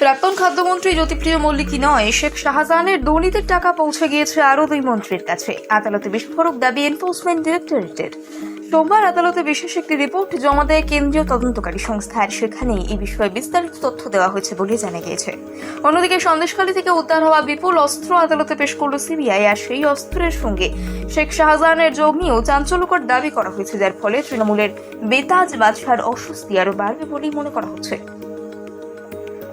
প্রাক্তন খাদ্যমন্ত্রী জ্যোতিপ্রিয় মল্লিকই নয়? শেখ শাহজাহানের দুর্নীতির টাকা পৌঁছে গিয়েছে আরও দুই মন্ত্রীর কাছে। আদালতে বিস্ফোরক দাবি এনফোর্সমেন্ট ডিরেক্টরেটের সোমবার আদালতে বিশেষ একটি রিপোর্ট জমা দেয় কেন্দ্রীয় তদন্তকারী সংস্থা, আর সেখানেই এই বিষয়ে বিস্তারিত তথ্য দেওয়া হয়েছে বলে জানা গিয়েছে। অন্যদিকে সন্দেশখালী থেকে উদ্ধার হওয়া বিপুল অস্ত্র আদালতে পেশ করল সিবিআই, আর সেই অস্ত্রের সঙ্গে শেখ শাহজাহানের যোগ নিয়েও চাঞ্চল্যকর দাবি করা হয়েছে, যার ফলে তৃণমূলের বেতাজ বাদশার অস্বস্তি আরও বাড়বে বলেই মনে করা হচ্ছে।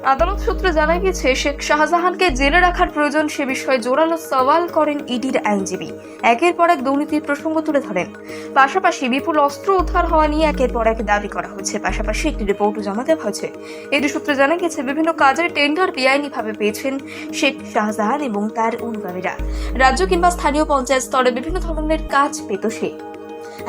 আদালত সূত্রে জানা গেছে শেখ শাহজাহানকে জেলে রাখার প্রয়োজন সে বিষয়ে জোরালো সওয়াল করেন ইডির আইনজীবী। একের পর এক দুর্নীতির প্রসঙ্গ তুলে ধরেন। পাশাপাশি বিপুল অস্ত্র উদ্ধার হওয়া নিয়ে একের পর এক দাবি করা হয়েছে। পাশাপাশি একটি রিপোর্টও জমা দেওয়া হয়েছে। এটি সূত্রে জানা গেছে বিভিন্ন কাজের টেন্ডার বেআইনিভাবে পেয়েছেন শেখ শাহজাহান এবং তার অনুগামীরা। রাজ্য কিংবা স্থানীয় পঞ্চায়েত স্তরে বিভিন্ন ধরনের কাজ পেত সে।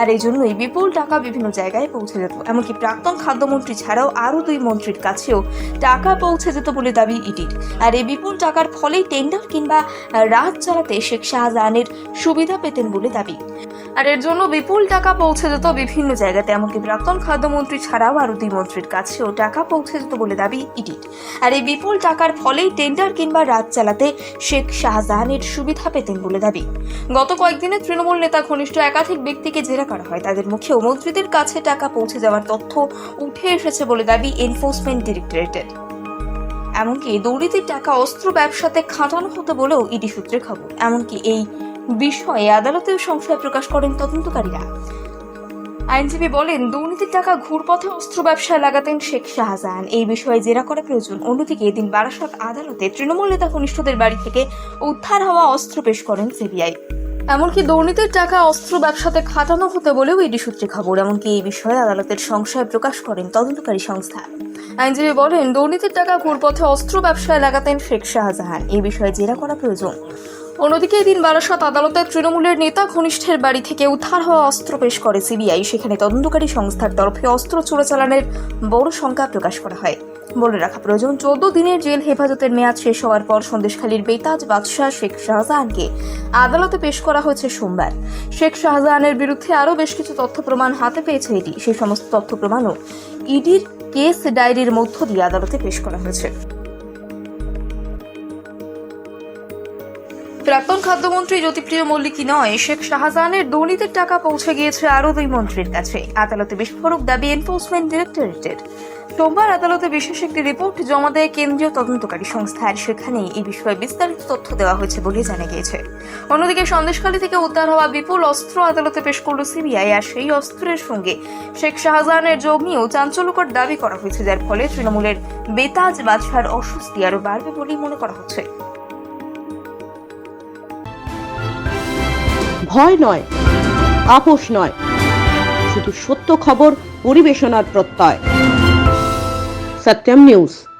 আর এই জন্যই বিপুল টাকা বিভিন্ন জায়গায় পৌঁছে যেত। এমনকি প্রাক্তন খাদ্যমন্ত্রী ছাড়াও আরও দুই মন্ত্রীর কাছেও টাকা পৌঁছে যেত বলে দাবি ইডির। আর এই বিপুল টাকার ফলেই টেন্ডার কিংবা রাজ চালাতে শেখ শাহজাহানের সুবিধা পেতেন বলে দাবি। আর এর জন্য বিপুল টাকা পৌঁছে যেত বিভিন্ন জায়গাতে, এমনকি প্রাক্তন খাদ্যমন্ত্রী ছাড়াও আরও দুই মন্ত্রীর কাছেও টাকা পৌঁছে যেত বলে দাবি ইডির। আর এই বিপুল টাকার ফলেই টেন্ডার কিংবা রাজ চালাতে শেখ শাহজাহানের সুবিধা পেতেন বলে দাবি। গত কয়েকদিনে তৃণমূল নেতা, ঘনিষ্ঠ, একাধিক ব্যক্তিকে জেরা করা হয়। তাদের মুখেও মন্ত্রীদের কাছে টাকা পৌঁছে যাওয়ার তথ্য উঠে এসেছে বলে দাবি এনফোর্সমেন্ট ডিরেক্টরেটের এমনকি দুর্নীতির টাকা অস্ত্র ব্যবসাতে খাটানো হতো বলেও ইডি সূত্রে খবর। এমনকি এই বিষয়ে আদালতেও সংশয় প্রকাশ করেন তদন্তকারীরা। আইনজীবী বলেন, দুর্নীতির টাকা ঘুরপথে অস্ত্র ব্যবসায় লাগাতেন শেখ শাহজাহান। এই বিষয়ে জেরা করা প্রয়োজন। অন্যদিকে এদিন বারাসত আদালতে তৃণমূল নেতা ঘনিষ্ঠদের বাড়ি থেকে উদ্ধার হওয়া অস্ত্র পেশ করেন সিবিআই। এমনকি দুর্নীতির টাকা, অস্ত্র ব্যবসাতে খাটানো হতে বলেও ইডি সূত্রে খবর, এমনকি এই বিষয়ে আদালতের সংশয় প্রকাশ করেন তদন্তকারী সংস্থা। আইনজীবী বলেন, দুর্নীতির টাকা ঘুরপথে অস্ত্র ব্যবসায় লাগাতেন শেখ শাহজাহান। এই বিষয়ে জেরা করা প্রয়োজন। অন্যদিকে এদিন বারাসত আদালতে তৃণমূলের নেতা ঘনিষ্ঠের বাড়ি থেকে উদ্ধার হওয়া অস্ত্র পেশ করে সিবিআই। সেখানে তদন্তকারী সংস্থার তরফে অস্ত্র চোরাচালানের বড় সংখ্যা প্রকাশ করা হয়। বলে রাখা প্রয়োজন। চোদ্দ দিনের জেল হেফাজতের মেয়াদ শেষ হওয়ার পর সন্দেশখালীর বেতাজ বাদশাহ শেখ শাহজাহানকে আদালতে পেশ করা হয়েছে সোমবার। শেখ শাহজাহানের বিরুদ্ধে আরও বেশ কিছু তথ্য প্রমাণ হাতে পেয়েছে এটি সেই সমস্ত তথ্য প্রমাণও ইডির কেস ডায়েরির মধ্য দিয়ে আদালতে পেশ করা হয়েছে। প্রাক্তন খাদ্যমন্ত্রী জ্যোতিপ্রিয় মল্লিকই নয়, শেখ শাহজাহানের দুর্নীতির টাকা পৌঁছে গিয়েছে আরও দুই মন্ত্রীর কাছে। আদালতে বিস্ফোরক দাবি এনফোর্সমেন্ট ডিরেক্টরেটের সোমবার আদালতে বিশেষ একটি রিপোর্ট জমা দেয় কেন্দ্রীয় তদন্তকারী সংস্থা, আর সেখানেই এই বিষয়ে বিস্তারিত তথ্য দেওয়া হয়েছে বলে জানা গিয়েছে। অন্যদিকে সন্দেশখালী থেকে উদ্ধার হওয়া বিপুল অস্ত্র আদালতে পেশ করল সিবিআই, আর সেই অস্ত্রের সঙ্গে শেখ শাহজাহানের যোগ নিয়েও চাঞ্চল্যকর দাবি করা হয়েছে, যার ফলে তৃণমূলের বেতাজ বাদশার অস্বস্তি আরও বাড়বে বলেই মনে করা হচ্ছে। ভয় নয়, আপোষ নয়, শুধু সত্য খবর, পরিবেশনার প্রত্যয়। Satem News.